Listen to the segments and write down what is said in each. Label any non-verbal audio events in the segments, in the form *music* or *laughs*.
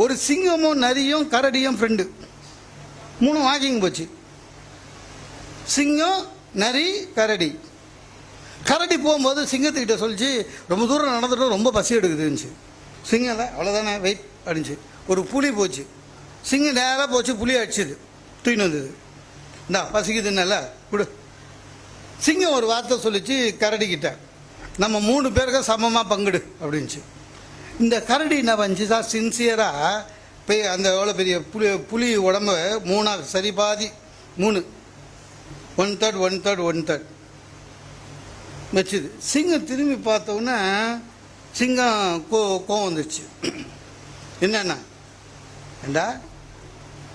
ஒரு சிங்கமும் நரியும் கரடியும் ஃப்ரெண்டு மூணு வாக்கிங் போச்சு. சிங்கம் நரி கரடி. கரடி போகும்போது சிங்கத்துக்கிட்ட சொல்லிச்சு ரொம்ப தூரம் நடந்துட்டோம் ரொம்ப பசி எடுக்குதுன்னுச்சு. சிங்கம் இல்லை அவ்வளோதானே வெயிட் அடிஞ்சு ஒரு புலி போச்சு. சிங்கம் நேராக போச்சு புலி அடிச்சுது. தூக்கின்னு வந்தது. இந்தா பசிக்குதுன்னல கொடு. சிங்கம் ஒரு வார்த்தை சொல்லிச்சு கரடிக்கிட்ட. நம்ம மூணு பேருக்கு சமமாக பங்குடு அப்படின்ச்சு இந்த கரடி என்ன பண்ணிச்சு சார் சின்சியராக போய் அந்த எவ்வளோ பெரிய புலி புலி உடம்பு மூணாக சரி பாதி மூணு. One third one third one third வச்சுது. சிங்கம் திரும்பி பார்த்தோன்னே சிங்கம் கோ கோவம் வந்துச்சு என்னென்ன ஏண்டா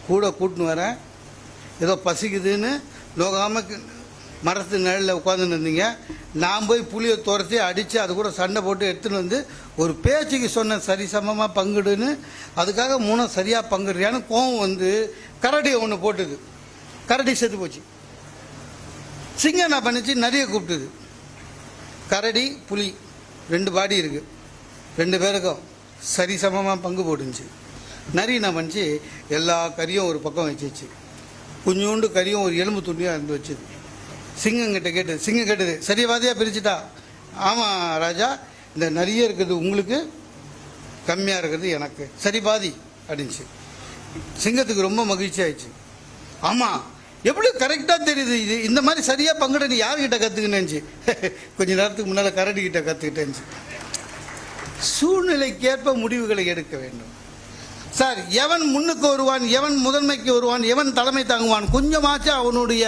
கூட கூட்டின்னு வரேன் ஏதோ பசிக்குதுன்னு நோகாமல் மரத்து நிழலில் உட்காந்துன்னு இருந்தீங்க நான் போய் புளியை துரத்தி அடித்து அது கூட சண்டை போட்டு எடுத்துன்னு வந்து ஒரு பேச்சுக்கு சொன்னேன் சரி சமமாக பங்குடுன்னு. அதுக்காக மூணும் சரியாக பங்குடுறியான்னு கோவம் வந்து கரடியை ஒன்று போட்டுது. கரடி செத்து போச்சு. சிங்கம் என்ன பண்ணுச்சு? நிறைய கூப்பிட்டுது. கரடி புலி ரெண்டு பாடி இருக்கு. ரெண்டு பேருக்கும் சரிசமமாக பங்கு போட்டுச்சு நரி என்ன பண்ணுச்சு? எல்லா கறியும் ஒரு பக்கம் வச்சிச்சு கொஞ்சோண்டு கறியும் ஒரு எலும்பு துணியாக இருந்து வச்சுது சிங்கம் கிட்ட கேட்டது. சிங்கம் கேட்டது சரியவாதியாக பிரிச்சுட்டா? ஆமாம் ராஜா இந்த நிறைய இருக்குது உங்களுக்கு கம்மியாக இருக்கிறது எனக்கு. சரி பாதி அப்படின்ச்சு. சிங்கத்துக்கு ரொம்ப மகிழ்ச்சி ஆயிடுச்சு. ஆமாம் எப்படி கரெக்டாக தெரியுது இது? இந்த மாதிரி சரியாக பங்குட நீ யார்கிட்ட கற்றுக்கினேச்சு *laughs* கொஞ்ச நேரத்துக்கு முன்னால் கரடிக்கிட்ட கிட்ட கற்றுக்கிட்டேன்ச்சு சூழ்நிலைக்கேற்ப முடிவுகளை எடுக்க வேண்டும். சார் எவன் முன்னுக்கு வருவான் எவன் முதன்மைக்கு வருவான் எவன் தலைமை தாங்குவான் கொஞ்சமாச்சும் அவனுடைய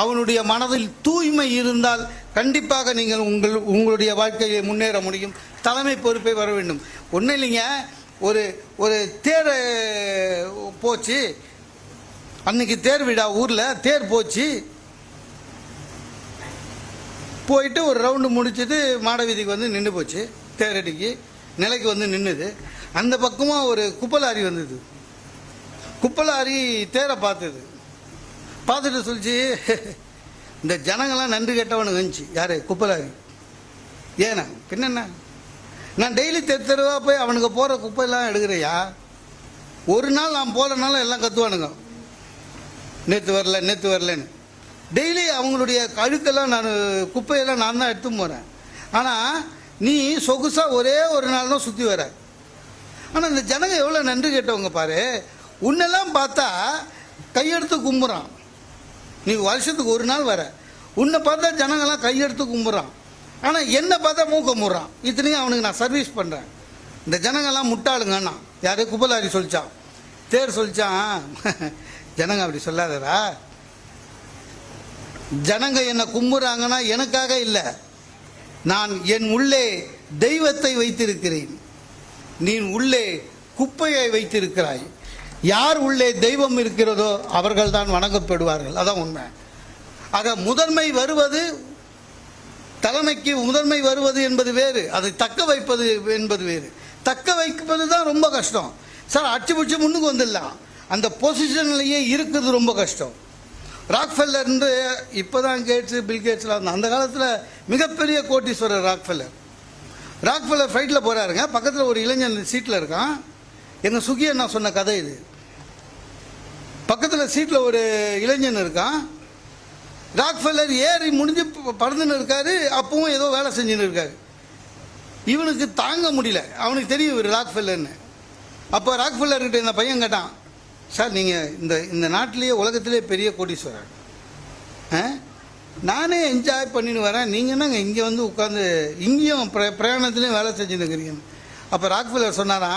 அவனுடைய மனதில் தூய்மை இருந்தால் கண்டிப்பாக நீங்கள் உங்கள் உங்களுடைய வாழ்க்கையை முன்னேற முடியும். தலைமை பொறுப்பை வர வேண்டும். ஒன்றும் இல்லைங்க ஒரு ஒரு தேர் போச்சு. அன்னைக்கு தேர் விடா ஊரில் தேர் போச்சு. போயிட்டு ஒரு ரவுண்டு முடிச்சுட்டு மாட வீதிக்கு வந்து நின்று போச்சு தேரடிக்கு நிலைக்கு வந்து நின்றுது அந்த பக்கமாக ஒரு குப்பலாரி வந்தது. குப்பலாரி தேரை பார்த்தது. பார்த்துட்டு சொல்லிச்சு இந்த ஜனங்கள்லாம் நன்றி கெட்டவனு வந்துச்சு யாரு? குப்பலாவி. ஏண்ணா பின்னென்ன? நான் டெய்லி தெரு தெருவாக போய் அவனுக்கு போகிற குப்பையெல்லாம் எடுக்கிறையா? ஒரு நாள் நான் போகிறனால எல்லாம் கத்துவானுங்க. நேற்று வரல நேற்று வரலன்னு. டெய்லி அவங்களுடைய கழுக்கெல்லாம் நான் குப்பையெல்லாம் நான் தான் எடுத்து போகிறேன் ஆனால் நீ சொகுசாக ஒரே ஒரு நாள் தான் சுற்றி வர. ஆனால் இந்த ஜனங்க எவ்வளோ நன்றி கேட்டவங்க பாரு. உன்னெல்லாம் பார்த்தா கையெடுத்து கும்புறான். நீ வருஷத்துக்கு ஒரு நாள் வர. உன்னை பார்த்தா ஜனங்கள்லாம் கையெடுத்து கும்பிட்றான் ஆனால் என்னை பார்த்தா மூக்க முடுறான். இத்தனையும் அவனுக்கு நான் சர்வீஸ் பண்ணுறேன் இந்த ஜனங்கள்லாம் முட்டாளுங்கண்ணா. யார் குப்பலாரி சொல்லிச்சான். தேர் சொல்லிச்சான். *laughs* ஜனங்க அப்படி சொல்லாதடா. ஜனங்க என்னை கும்புறாங்கன்னா எனக்காக இல்லை. நான் என் உள்ளே தெய்வத்தை வைத்திருக்கிறேன். நீ உள்ளே குப்பையை வைத்திருக்கிறாய். யார் உள்ளே தெய்வம் இருக்கிறதோ அவர்கள் தான் வணங்கப்படுவார்கள். அதான் உண்மை. ஆக முதன்மை வருவது தலைமைக்கு முதன்மை வருவது என்பது வேறு. அதை தக்க வைப்பது என்பது வேறு. தக்க வைப்பது தான் ரொம்ப கஷ்டம். சார் அடிச்சு பிடிச்சி முன்னுக்கு வந்துடலாம். அந்த பொசிஷன்லேயே இருக்குது ரொம்ப கஷ்டம். ராக்ஃபெல்லர்ந்து இப்போ தான் கேட்ஸு பில் கேட்ஸ்லாம் அந்த காலத்தில் மிகப்பெரிய கோட்டீஸ்வரர் ராக்ஃபெல்லர் ராக்ஃபெல்லர் ஃப்ளைட்டில் போகிறாருங்க பக்கத்தில் ஒரு இளைஞன் சீட்டில் இருக்கான். எங்கள் சுகி அண்ணா சொன்ன கதை இது. பக்கத்தில் சீட்டில் ஒரு இளைஞன் இருக்கான். ராக்ஃபெல்லர் ஏறி முடிஞ்சு பறந்துன்னு இருக்காரு. அப்பவும் ஏதோ வேலை செஞ்சுன்னு இருக்காரு. இவனுக்கு தாங்க முடியல. அவனுக்கு தெரியும் இவர் ராக்ஃபெல்லர்னு அப்போ ராக்ஃபெல்லர்கிட்ட இந்த பையன் கேட்டான் சார் நீங்கள் இந்த இந்த நாட்டிலேயே உலகத்திலே பெரிய கோடீஸ்வரர். ஆ? நானே என்ஜாய் பண்ணின்னு வரேன். நீங்கள் என்னங்க இங்கே வந்து உட்காந்து இங்கேயும் பிர பிரயாணத்துலேயும் வேலை செஞ்சுன்னு இருக்கிறீங்க அப்போ ராக்ஃபெல்லர் சொன்னாரா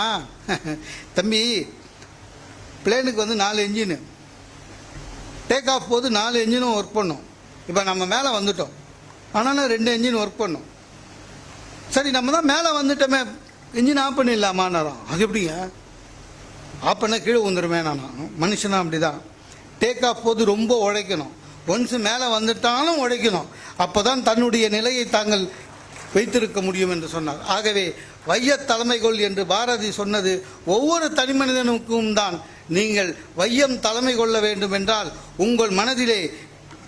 தம்பி பிளேனுக்கு வந்து நாலு இன்ஜினு டேக் ஆஃப் போது நாலு இன்ஜினும் ஒர்க் பண்ணும். இப்போ நம்ம மேலே வந்துட்டோம். ஆனாலும் ரெண்டு இன்ஜின் ஒர்க் பண்ணும். சரி நம்ம தான் மேலே வந்துட்டோமே. இன்ஜின் ஆஃப் பண்ணிடலாமான்னாராம் அது எப்படிங்க? ஆஃப் பண்ண கீழே வந்துடுமே நானா? மனுஷனா அப்படி தான் டேக் ஆஃப் போது ரொம்ப உழைக்கணும். ஒன்ஸ் மேலே வந்துட்டாலும் உழைக்கணும். அப்போ தான் தன்னுடைய நிலையை தாங்கள் வைத்திருக்க முடியும் என்று சொன்னார். ஆகவே வையத் தலைமைகள் என்று பாரதி சொன்னது ஒவ்வொரு தனிமனிதனுக்கும் தான். நீங்கள் வையம் தலைமை கொள்ள வேண்டும் என்றால் உங்கள் மனதிலே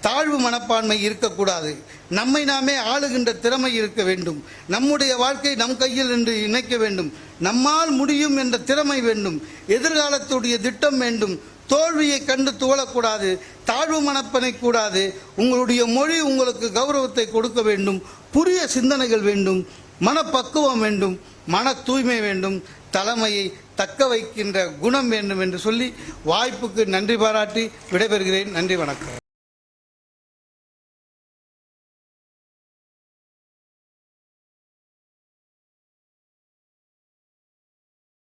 தாழ்வு மனப்பான்மை இருக்கக்கூடாது. நம்மை நாமே ஆளுகின்ற திறமை இருக்க வேண்டும். நம்முடைய வாழ்க்கை நம் கையில் என்று இணைக்க வேண்டும். நம்மால் முடியும் என்ற திறமை வேண்டும். எதிர்காலத்துடைய திட்டம் வேண்டும். தோல்வியை கண்டு துவளக்கூடாது. தாழ்வு மனப்பனை கூடாது. உங்களுடைய மொழி உங்களுக்கு கௌரவத்தை கொடுக்க வேண்டும். புரிய சிந்தனைகள் வேண்டும். மனப்பக்குவம் வேண்டும். மன தூய்மை வேண்டும். தலைமையை தக்க வைக்கின்ற குணம் வேண்டும் என்று சொல்லி வாய்ப்புக்கு நன்றி பாராட்டி விடைபெறுகிறேன். நன்றி வணக்கம்.